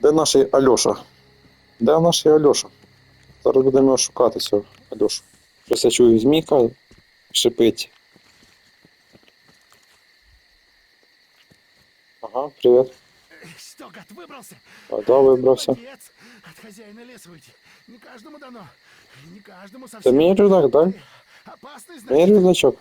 Де наш Альоша? Де наш Альоша? Зараз будемо його шукати цього Альошу. Щось я чую, змійка шипить. Ага, привіт. Что, гад, выбрался? А, да, вибрався. Молодец. От хозяина леса уйти. Не каждому дано. Не каждому Це совсем. мій рюкзак, да? Опасный, Мій значит. рюкзачок.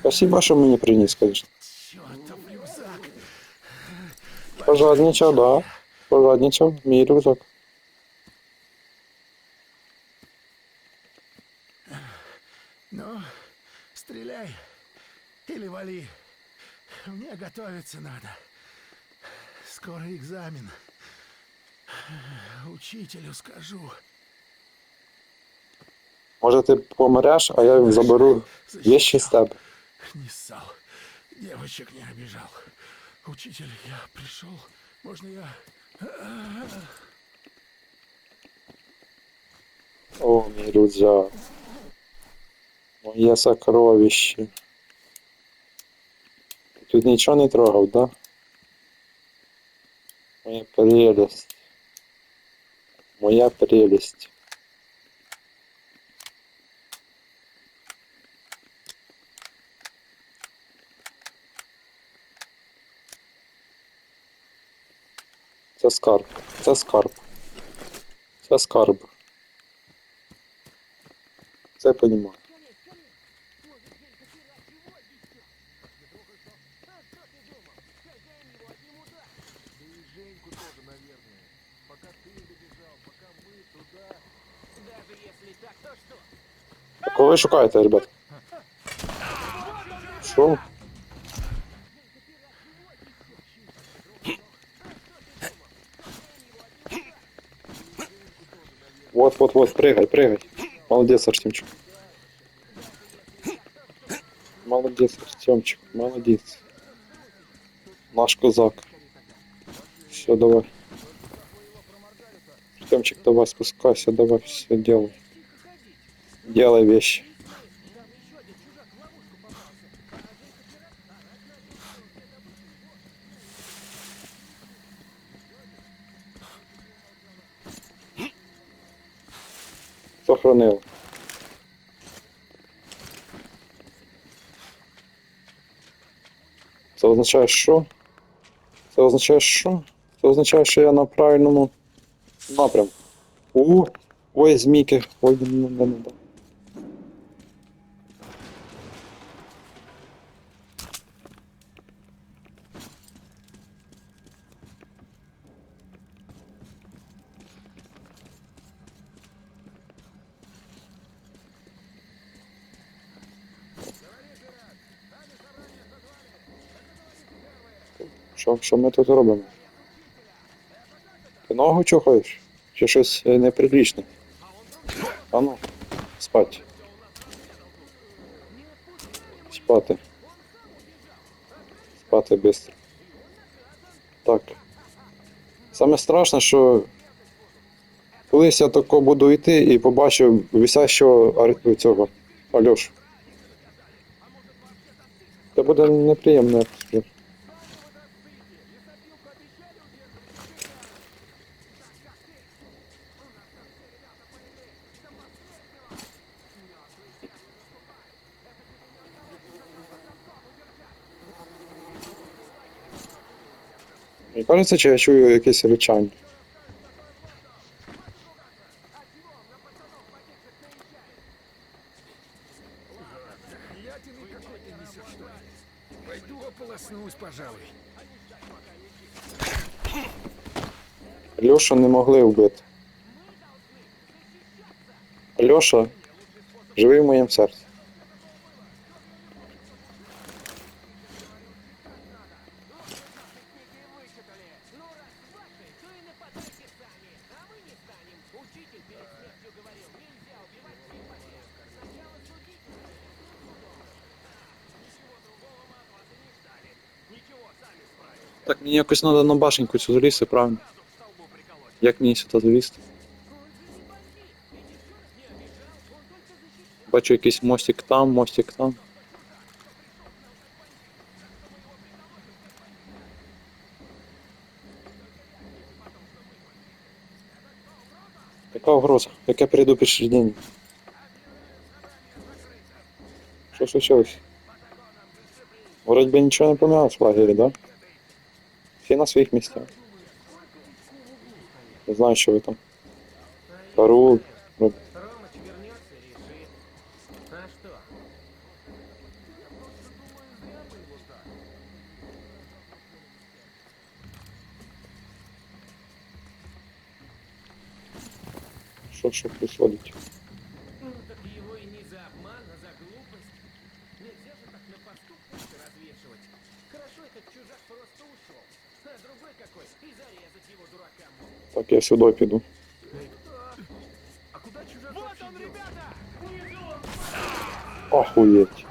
Спасибо, що мені приніс, конечно. Чёртов рюкзак. Пожадничав, да. Пожадничав, мій рюкзак. Ну, стреляй. Или вали. Мне готовиться надо. Скоро экзамен. Учителю скажу. Може ти помреш, а я заберу вещи з тебе. Не ссал. Девочек не обижал. Учитель, я пришел. Можно я... О, мій рюкзак. Моє сокровище. Тут нічого не трогав, да? Моя прелесть. Моя прелесть. Це скарб. Це скарб. Це скарб. Це понімаю. Кого ви шукаєте, ребят? Що? Вот, вот, вот, прыгай, прыгай. Молодец, Артемчик. Молодец, Артемчик, молодец. Наш козак. Все, давай. Артемчик, давай, спускайся, давай, все, делай. Делай вещи. Сохранил. Це означає що? Це означає що? Це означає, що я на правильному напрямку. У, ой, змійки. Ой, не, не, не, не. Що, що ми тут робимо? Ти ногу чухаєш? Чи щось е, неприлічне? А ну, спать. Спати. Спати швидко. Так. Саме страшне, що колись я тако буду йти і побачив висящого цього Альошу. Це буде неприємно. я скажу. Мені кажеться, чи я чую якесь пожалуй. Льошу не могли вбити. Льоша живий в моєму серці. Так, мені якось треба на башеньку цю залізти, правильно? Як мені сюди залізти? Бачу якийсь мостик там, мостик там. Яка угроза? Яке предупреждение? Що случилось? Вроде бы ничего не поменялось в лагере, да? Все на своих местах. Не знаю, что вы там. Караул. Ну, Ромыч вернется он, делся? ребята! Охуеть.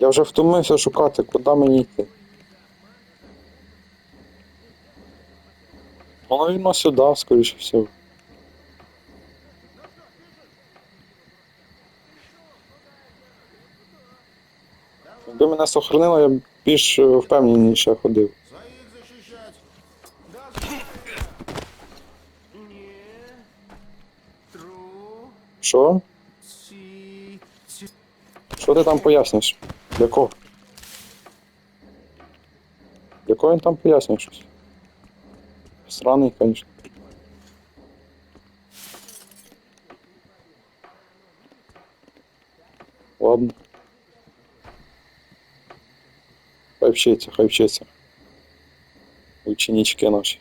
Я вже втомився шукати, куди мені йти. Воно вільно сюди, скоріше всього. Мене сохранило, я більш е, впевненіше ходив. Що? Що ти там пояснюєш? Для кого? Для кого він там пояснює щось? Сраний, звісно. Ладно. Хай вчиться, хай вчиться. Ученички наші.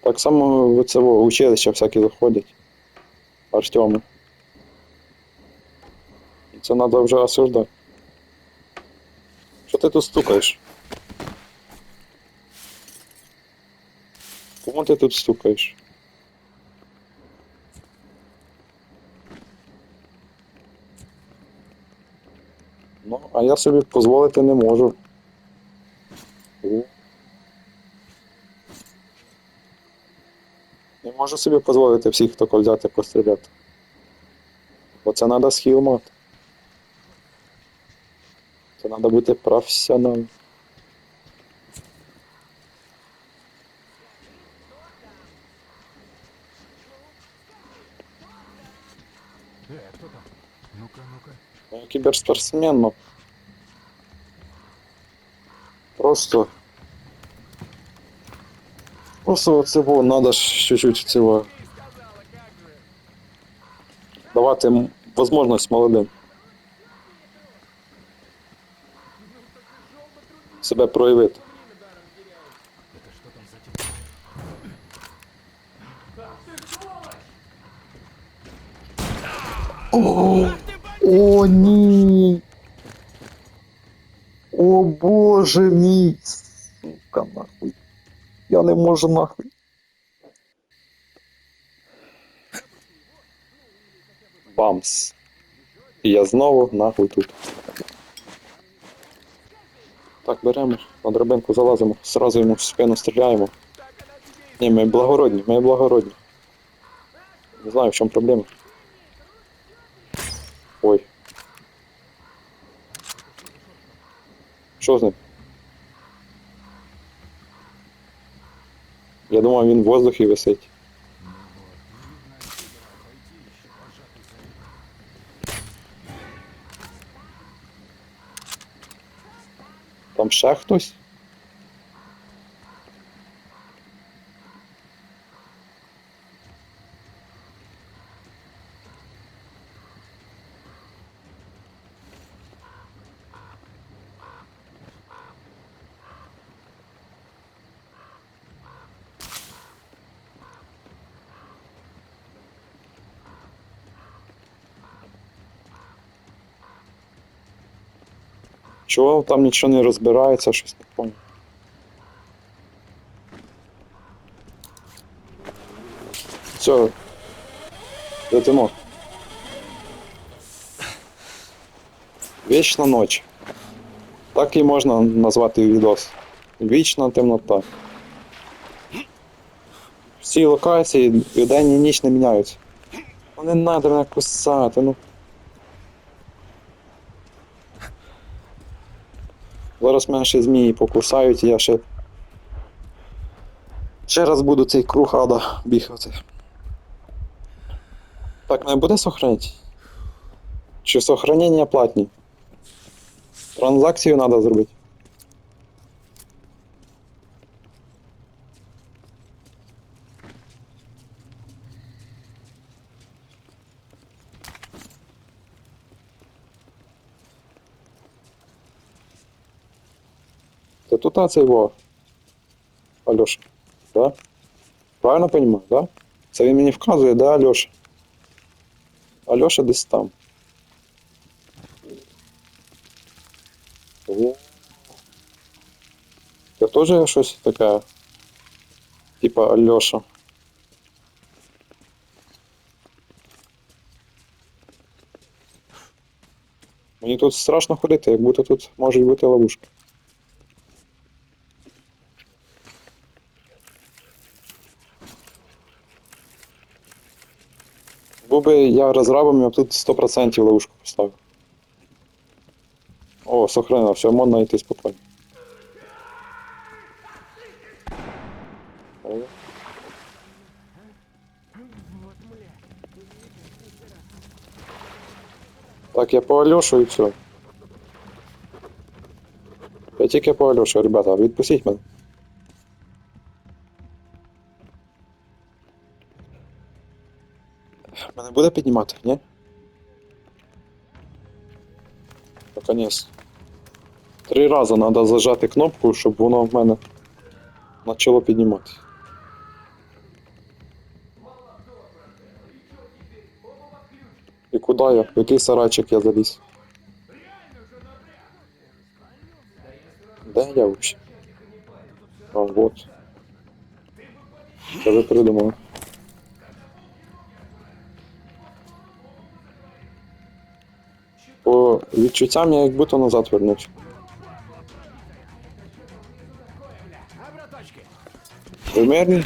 Так само в це во, училища всякі заходять. Артеми. Це треба вже осуждати. Що ти тут стукаєш? Кому ти тут стукаєш? А я собі дозволити не можу. Не можу собі дозволити всіх тако взяти постріляти. Бо це треба схил мати. Це треба бути професіоналом. Я кіберспортсмен, но просто. Просто надо ж чуть-чуть цього. Давати можливість молодим. Себе проявити. О, ні. О боже. Сука, нахуй. Я не можу нахуй. Бамс. І я знову нахуй тут. Так, беремо, на драбинку залазимо, зразу йому в спину стріляємо. Ні, ми благородні, ми благородні. Не знаю, в чому проблема. Ой. Що з ним? Я думав, він в воздухі висить. Там ще хтось? Чого там нічого не розбирається, щось не понял. Все. Летимо. Вічна ніч. Так і можна назвати відос. Вічна темнота. Всі локації і день і ніч не міняються. Не надо мене кусати, ну. Зараз менше змії покусають, я ще. Ще раз буду цей круг ада бігати. Так, не буде сохранити? Чи сохранення платні? Транзакцію треба зробити. Це тут на цей во. Альоша. Да? Правильно понимаю, да? Це він мені вказує, да, Альоша? Альоша десь там. О. Це теж щось таке. Типа Альоша. Мені тут страшно ходити, як будто тут можуть бути ловушки. Був би я розрабом, я б тут 100% ловушку поставив. О, сохранено, все, можна йти спокійно. Так, я по Альошу і все. Я тільки по Альошу, ребята, відпустіть мене. Буде піднімати, ні? Наконець. Три рази треба зажати кнопку, щоб воно в мене почало піднімати. І куди я? В який сарайчик я заліз? Де я взагалі? А, вот. Це ви придумали. По відчуттям я як будто назад вернусь. А, браточки? Ви мирні?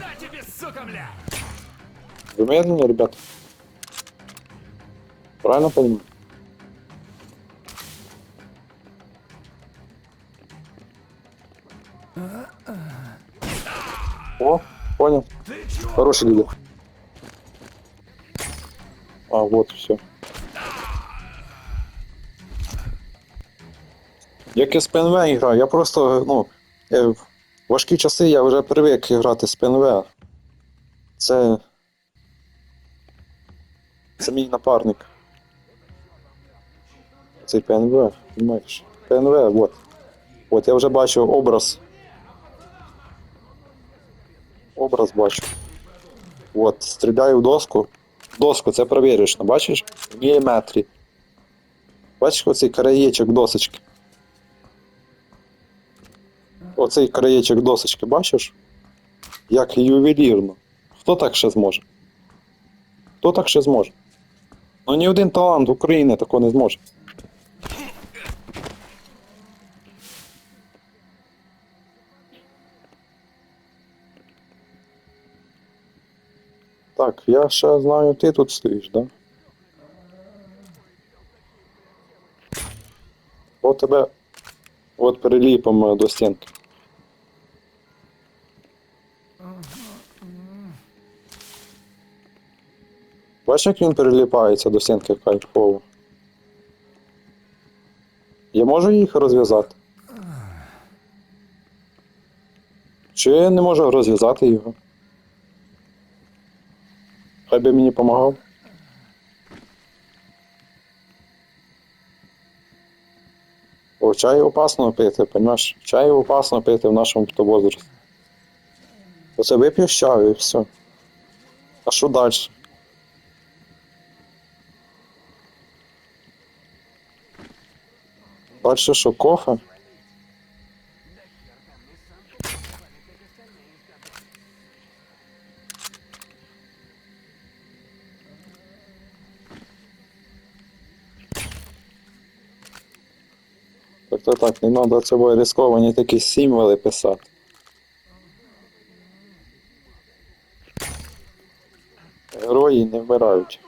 На тебе, сука, бля! Ви мирні, ребята? Правильно понимаю? О, понял. Хороший лидер. А, вот, все. Як я з ПНВ граю, я просто, ну, е, в важкі часи я вже привик грати з ПНВ. Це. Це мій напарник. Цей ПНВ, розумієш? ПНВ, от. От я вже бачу образ. Образ бачу. От, стріляю в доску. Доску це перевірочно, бачиш? В міліметрі. Бачиш оцей краєчок досочки. Оцей краєчок досочки, бачиш? Як ювелірно. Хто так ще зможе? Хто так ще зможе? Ну ні один талант України такого не зможе. Так, я ще знаю, ти тут стоїш, да? От тебе от приліпимо до стінки. Бачиш, як він приліпається до стінки кайфово? Я можу їх розв'язати? Чи я не можу розв'язати його? Хай би мені допомагав. О, чай опасно пити, понимаєш? Чай опасно пити в нашому возрасті. Оце вип'єш чаю і все. А що далі? Далі що, кофе? Так, то так, не треба цього рисковані такі символи писати. Герої не вмирають.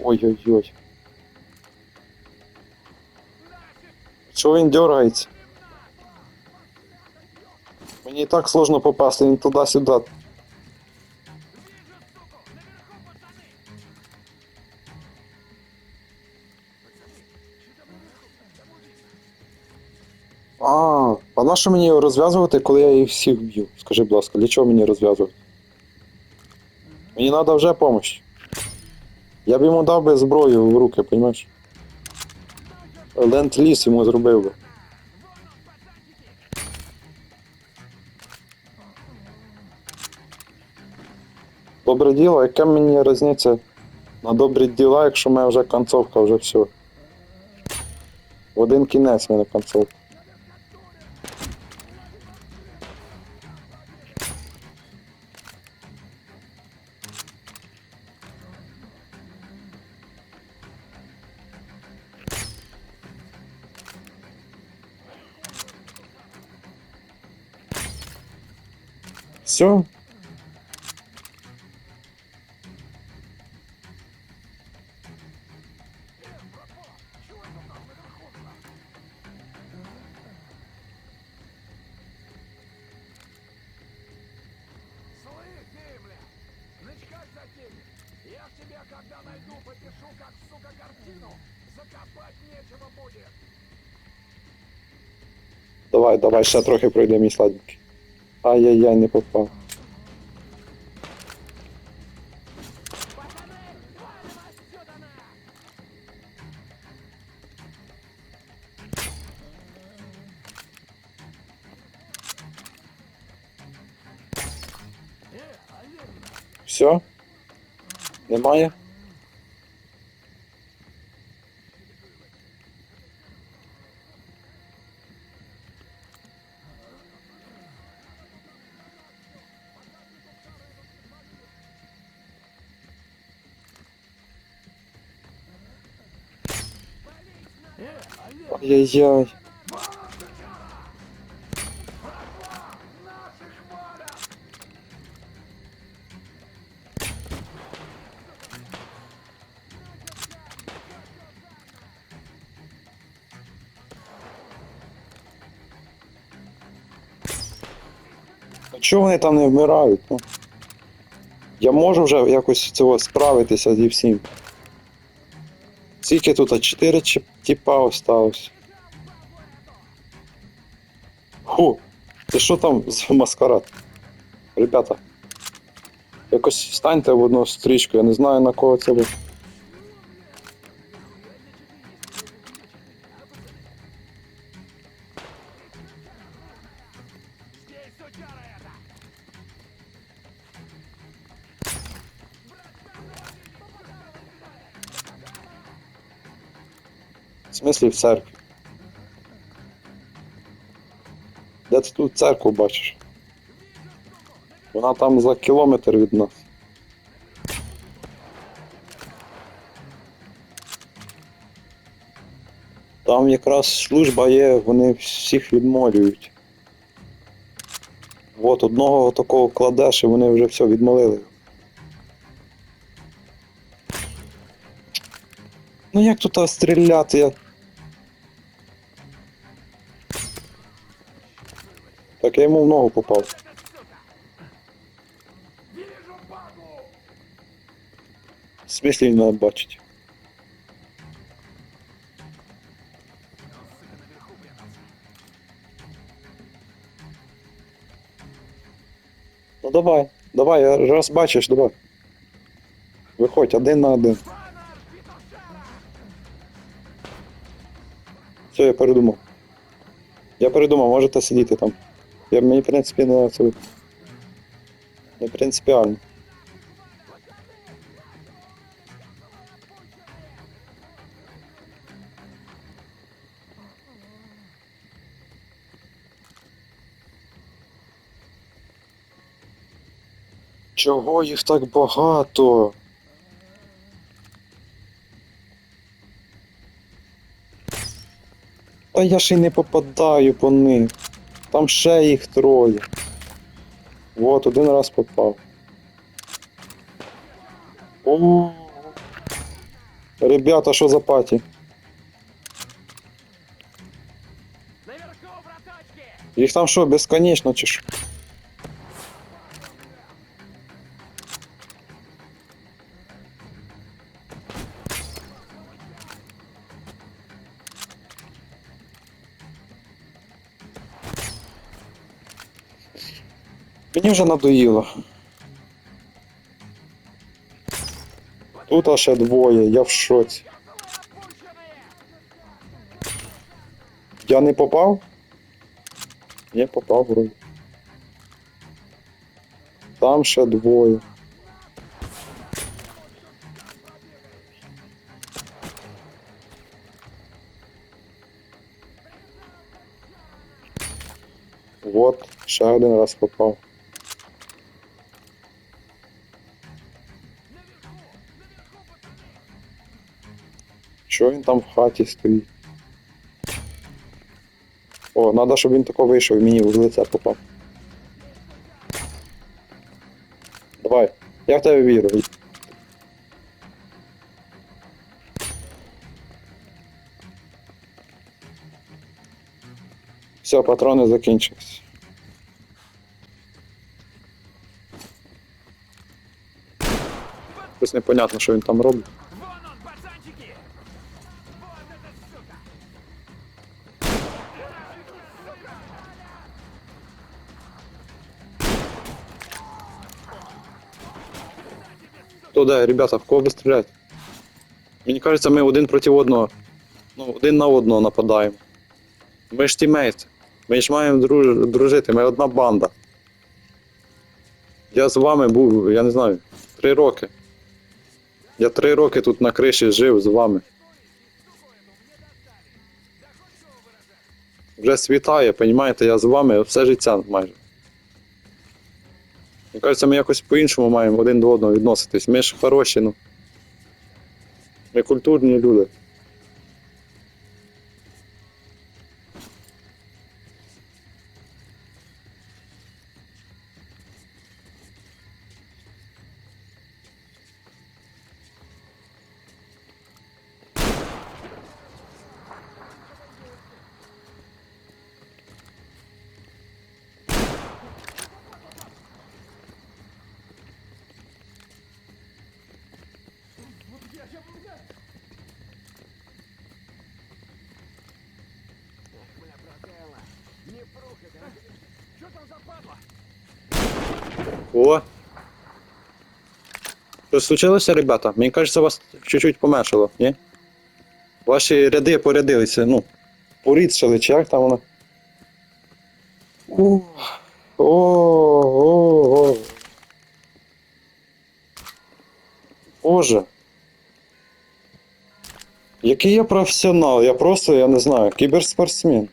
Ой-ой-ой. Чого він дергається? Мені і так сложно попасти, він туди-сюди. А, а на що мені його розв'язувати, коли я їх всіх б'ю? Скажи, будь ласка, для чого мені розв'язувати? Мені треба вже допомога. Я б йому дав би зброю в руки, розумієш? Ленд-ліз йому зробив би. Добре діло, яке мені різниця на добрі діла, якщо в мене вже концовка, вже все. В один кінець мене концовка. Все. Давай, давай, ще трохи пройде мій сладенький. Ай-яй-яй, не попав. Все? Немає? Ай-яй-яй. А Чого вони там не вмирають? Ну? Я можу вже якось цього справитися зі всім. Скільки тут? А чотири тіпа осталось. Це що там за маскарад? Ребята. Якось станьте в одну стрічку, я не знаю на кого це это! В смислі в церкві. Де ти тут церкву бачиш? Вона там за кілометр від нас. Там якраз служба є, вони всіх відмолюють. От одного такого кладеш і вони вже все відмолили. Ну як тут стріляти? Ногу попав. В смислі він мене бачить. Ну давай, давай, раз бачиш, давай. Виходь один на один. Все, я передумав. Я передумав, можете сидіти там. Я мені, в принципі, не це. Не принципіально. Чого їх так багато? Та я ж і не попадаю по них. Там ще їх троє. Вот, один раз попав. О. Ребята, що за паті? Їх там що, безконечно чи що? Вже надоїло. Тут ще двоє, я в шоці. Я не попав? Не попав вроді. Там ще двоє. Вот, ще один раз попав. Що він там в хаті стоїть? О, треба, щоб він тако вийшов і мені в лице попав. Давай, я в тебе вірю. Все, патрони закінчились. Щось непонятно, що він там робить. Туда, ребята, в кого ви стріляєте? Мені кажеться, ми один проти одного. Ну, один на одного нападаємо. Ми ж тімейти. Ми ж маємо друж... дружити, ми одна банда. Я з вами був, я не знаю, три роки. Я три роки тут на криші жив з вами. Вже світає, понімаєте, я з вами все життя майже. Мені кажеться, ми якось по-іншому маємо один до одного відноситись. Ми ж хороші, ну. Ми культурні люди. Що случилося, ребята? Мені кажеться, вас чуть-чуть помешало, ні? Ваші ряди порядилися, ну, порідшали, чи як там воно? О, о, о, о. Боже. Який я професіонал, я просто, я не знаю, кіберспортсмен.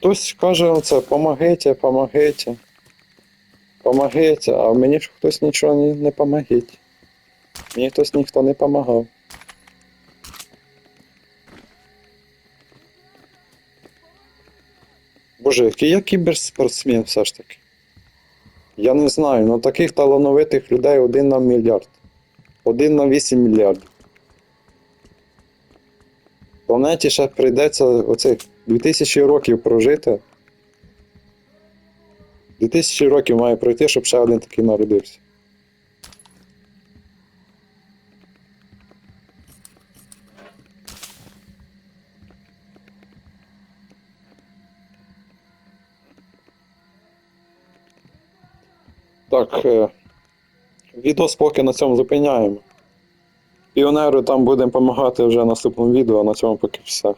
Хтось каже оце, помогите, помогите. Помогите, а мені ж хтось нічого не, не помогить. Мені хтось ніхто не помагав. Боже, який я кіберспортсмен все ж таки. Я не знаю, ну таких талановитих людей один на мільярд. Один на 8 мільярдів. Планеті ще прийдеться оцих 2000 років прожити. 2000 років має пройти, щоб ще один такий народився. Так, е, відос поки на цьому зупиняємо. Піонеру там будемо допомагати вже в наступному відео, а на цьому поки все.